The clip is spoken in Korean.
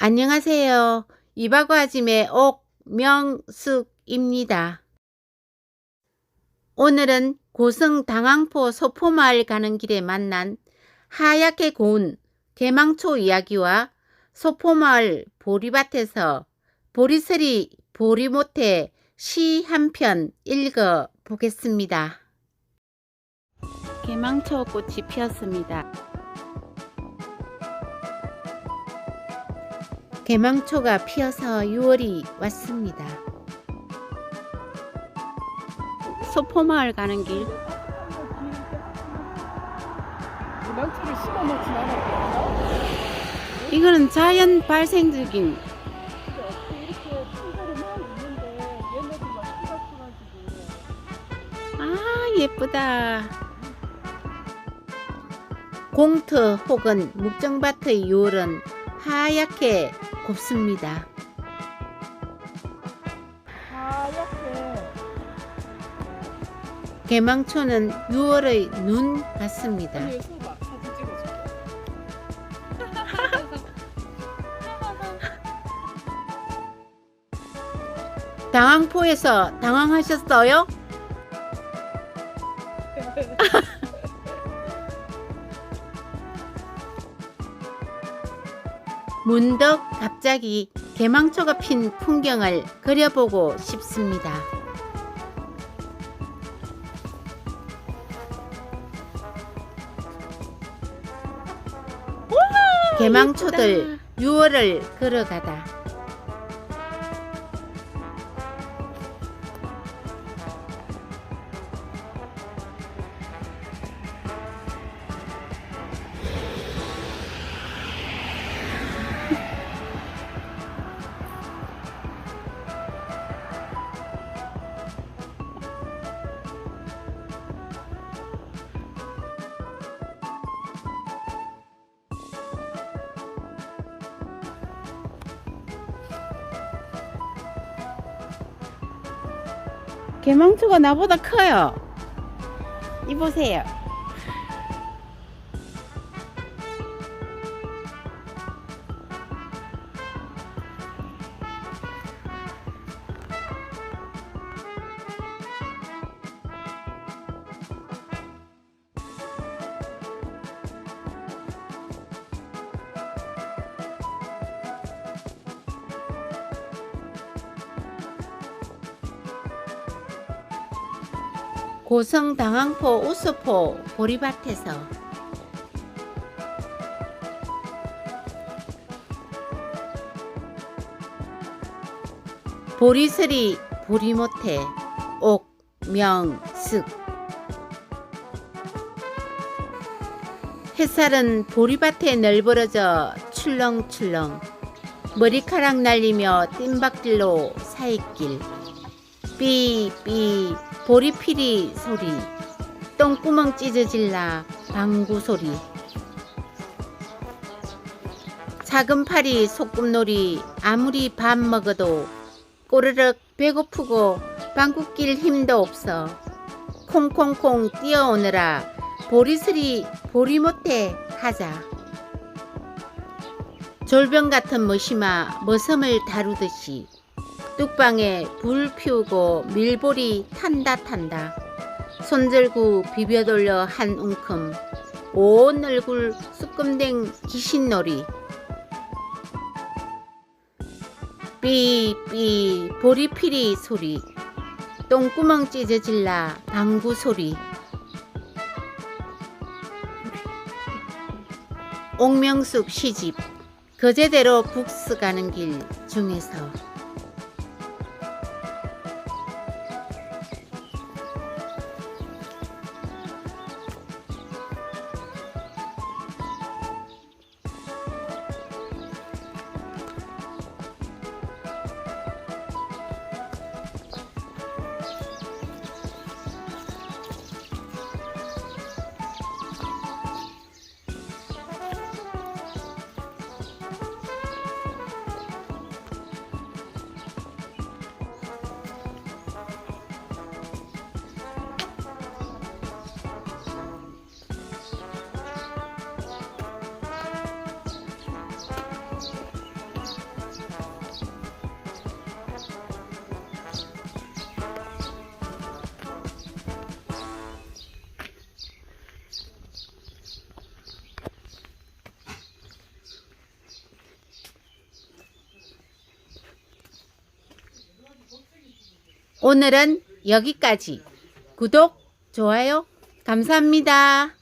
안녕하세요. 이바구 아짐의 옥명숙입니다. 오늘은 고성 당항포 소포마을 가는 길에 만난 하얗게 고운 개망초 이야기와 소포마을 보리밭에서 보리스리 보리모태 시 한 편 읽어 보겠습니다. 개망초 꽃이 피었습니다. 개망초가 피어서 6월이 왔습니다. 소포마을 가는 길 망치를 심어 놓진 않았거든요. 이거는 자연 발생 적인 근데 어떻게 이렇게 풀들이 막 있는데 얘네들 막 피가 아 예쁘다 공터 혹은 묵정밭의 6월은 하얗게 곱습니다. 개망초는 6월의 눈 같습니다. 당황포에서 당황하셨어요? 문득 갑자기 개망초가 핀 풍경을 그려보고 싶습니다. 개망초들 6월을 걸어가다 개망초가 나보다 커요. 이 보세요. 고성 당항포 우수포 보리밭에서. 보리스리 보리모태 옥명숙 햇살은 보리밭에 널브러져 출렁출렁. 머리카락 날리며 뜀박질로 사이길 삐삐 보리피리 소리. 똥구멍 찢어질라 방구 소리. 작은 팔이 소꿉놀이 아무리 밥 먹어도 꼬르륵 배고프고 방구 낄 힘도 없어. 콩콩콩 뛰어오느라 보리스리 보리 못해 하자. 졸병 같은 머시마 머섬을 다루듯이 뚝방에 불 피우고 밀보리 탄다 탄다. 손들고 비벼 돌려 한 웅큼. 온 얼굴 쑥금댕 귀신놀이. 삐삐 보리피리 소리. 똥구멍 찢어질라 방구 소리. 옥명숙 시집. 거제대로 북스 가는 길 중에서 오늘은 여기까지. 구독, 좋아요, 감사합니다.